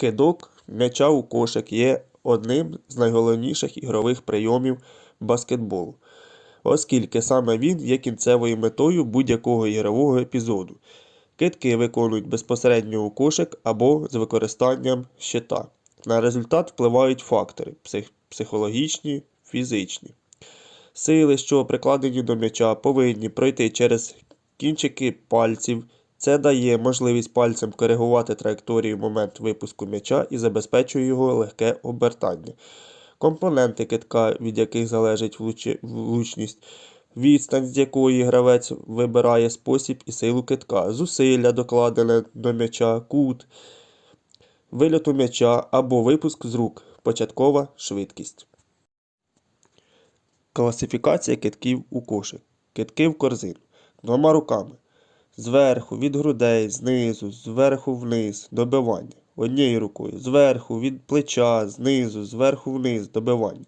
Кидок м'яча у кошик є одним з найголовніших ігрових прийомів баскетболу, оскільки саме він є кінцевою метою будь-якого ігрового епізоду. Кидки виконують безпосередньо у кошик або з використанням щита. На результат впливають фактори псих- психологічні, фізичні. Сили, що прикладені до м'яча, повинні пройти через кінчики пальців. Це дає можливість пальцем коригувати траєкторію момент випуску м'яча і забезпечує його легке обертання. Компоненти китка, від яких залежить влучність, відстань, з якої гравець вибирає спосіб і силу китка, зусилля, докладене до м'яча, кут, вильоту м'яча або випуск з рук, початкова швидкість. Класифікація китків у кошик. Китки в корзину. Двома руками. Зверху, від грудей, знизу, зверху вниз, добивання. Однією рукою. Зверху, від плеча, знизу, зверху вниз, добивання.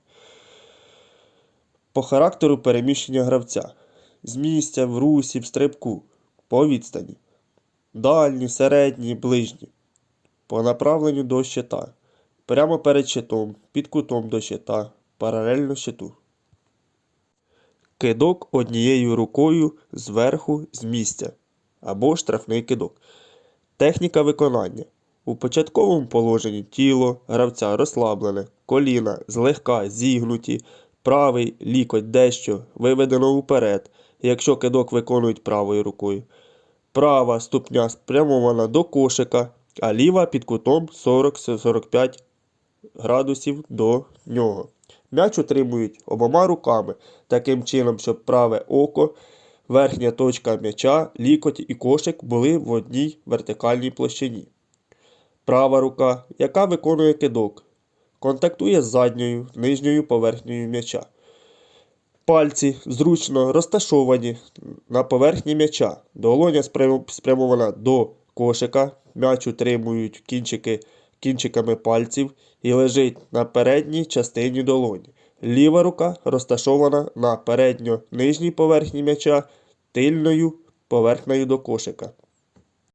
По характеру переміщення гравця. З місця, в русі, в стрибку. По відстані. Дальні, середні, ближні. По направленню до щита. Прямо перед щитом, під кутом до щита, паралельно щиту. Кидок однією рукою зверху з місця або штрафний кидок. Техніка виконання. У початковому положенні тіло гравця розслаблене, коліна злегка зігнуті, правий лікоть дещо виведено вперед, якщо кидок виконують правою рукою. Права ступня спрямована до кошика, а ліва під кутом 40-45 градусів до нього. М'яч утримують обома руками, таким чином, щоб праве око, верхня точка м'яча, лікоть і кошик були в одній вертикальній площині. Права рука, яка виконує кидок, контактує з задньою нижньою поверхнею м'яча. Пальці зручно розташовані на поверхні м'яча. Долоня спрямована до кошика, м'яч утримують кінчики, кінчиками пальців і лежить на передній частині долоні. Ліва рука розташована на передньо-нижній поверхні м'яча, тильною поверхнею до кошика.